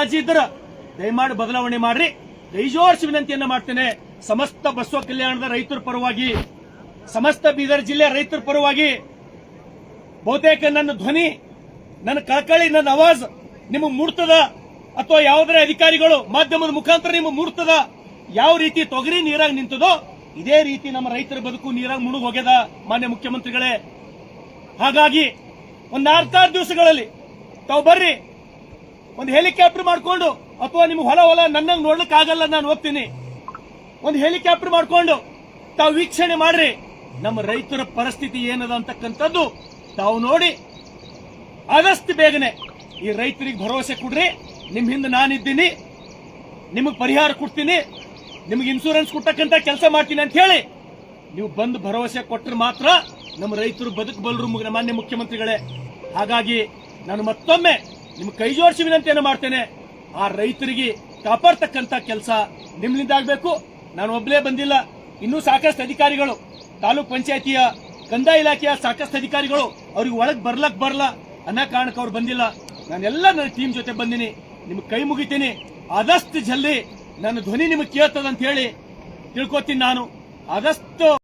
ಕಾಳಜಿ ಇದ್ರ ದಯಮಾಡಿ ಬದಲಾವಣೆ ಮಾಡ್ರಿ. ದೈಜೋರ್ಸ್ ವಿನಂತಿಯನ್ನ ಮಾಡ್ತೇನೆ. ಸಮಸ್ತ ಬಸವ ಕಲ್ಯಾಣದ ರೈತರ ಪರವಾಗಿ, ಸಮಸ್ತ ಬೀದರ್ ಜಿಲ್ಲೆ ರೈತರ ಪರವಾಗಿ ಬಹುತೇಕ ನನ್ನ ಧ್ವನಿ, ನನ್ನ ಕಳಕಳಿ, ನನ್ನ ಅವಾಜ್ ನಿಮ್ಮ ಮೂರ್ತದ ಅಥವಾ ಯಾವುದೇ ಅಧಿಕಾರಿಗಳು ಮಾಧ್ಯಮದ ಮುಖಾಂತರ ನಿಮಗೆ ಮೂರ್ತದ ಯಾವ ರೀತಿ ತೊಗರಿ ನೀರಾಗಿ ನಿಂತದೋ ಇದೇ ರೀತಿ ನಮ್ಮ ರೈತರ ಬದುಕು ನೀರಾಗಿ ಮುಳುಗ್ ಹೋಗ್ಯದ ಮಾನ್ಯ ಮುಖ್ಯಮಂತ್ರಿಗಳೇ. ಹಾಗಾಗಿ ಒಂದ್ ನಾಲ್ಕಾರು ದಿವಸಗಳಲ್ಲಿ ತಾವು ಬರ್ರಿ. ಒಂದು ಹೆಲಿಕಾಪ್ಟರ್ ಮಾಡ್ಕೊಂಡು, ಅಥವಾ ನಿಮ್ಗೆ ಹೊಲ ಹೊಲ ನನ್ನಂಗೆ ನೋಡ್ಲಿಕ್ಕೆ ಆಗಲ್ಲ, ನಾನು ಹೋಗ್ತೀನಿ. ಒಂದು ಹೆಲಿಕಾಪ್ಟರ್ ಮಾಡ್ಕೊಂಡು, ತಾವು ವೀಕ್ಷಣೆ ಮಾಡ್ರಿ. ನಮ್ಮ ರೈತರ ಪರಿಸ್ಥಿತಿ ಏನದ ಅಂತಕ್ಕಂಥದ್ದು ತಾವು ನೋಡಿ. ಆದಷ್ಟು ಬೇಗನೆ ಈ ರೈತರಿಗೆ ಭರವಸೆ ಕೊಡ್ರಿ. ನಿಮ್ಮ ಹಿಂದೆ ನಾನಿದ್ದೀನಿ. ನಿಮಗೆ ಪರಿಹಾರ ಕೊಡ್ತೀನಿ. ನಿಮಗೆ ಇನ್ಸೂರೆನ್ಸ್ ಕೊಟ್ಟಕ್ಕಂತ ಕೆಲಸ ಮಾಡ್ತೀನಿ ಅಂತ ಹೇಳಿ, ನೀವು ಬಂದು ಭರವಸೆ ಕೊಟ್ಟರೆ ಮಾತ್ರ ನಮ್ಮ ರೈತರು ಬದುಕಬಲ್ಲರು ಮಾನ್ಯ ಮುಖ್ಯಮಂತ್ರಿಗಳೇ. ಹಾಗಾಗಿ ನಾನು ಮತ್ತೊಮ್ಮೆ ನಿಮ್ಗೆ ಕೈ ಜೋಡಿಸಿ ವಿನಂತಿಯನ್ನು ಮಾಡ್ತೇನೆ. ಆ ರೈತರಿಗೆ ಕಾಪಾಡ್ತಕ್ಕಂಥ ಕೆಲಸ ನಿಮ್ಮಿಂದ ಆಗಬೇಕು. ನಾನು ಒಬ್ಬನೇ ಬಂದಿಲ್ಲ. ಇನ್ನೂ ಸಾಕಷ್ಟು ಅಧಿಕಾರಿಗಳು, ತಾಲೂಕ್ ಪಂಚಾಯತಿಯ ಕಂದಾಯ ಇಲಾಖೆಯ ಸಾಕಷ್ಟು ಅಧಿಕಾರಿಗಳು ಅವ್ರಿಗೆ ಒಳಗ್ ಬರ್ಲಕ್ ಬರಲ್ಲ ಅನ್ನೋ ಕಾರಣಕ್ಕೆ ಅವ್ರು ಬಂದಿಲ್ಲ. ನಾನೆಲ್ಲ ನನ್ನ ಟೀಮ್ ಜೊತೆ ಬಂದಿನಿ. ನಿಮ್ಗೆ ಕೈ ಮುಗಿತೀನಿ. ಆದಷ್ಟು ಜಲ್ದಿ ನನ್ನ ಧ್ವನಿ ನಿಮಗೆ ಕೇಳ್ತದಂತ ಹೇಳಿ ತಿಳ್ಕೊತೀನಿ ನಾನು. ಆದಷ್ಟು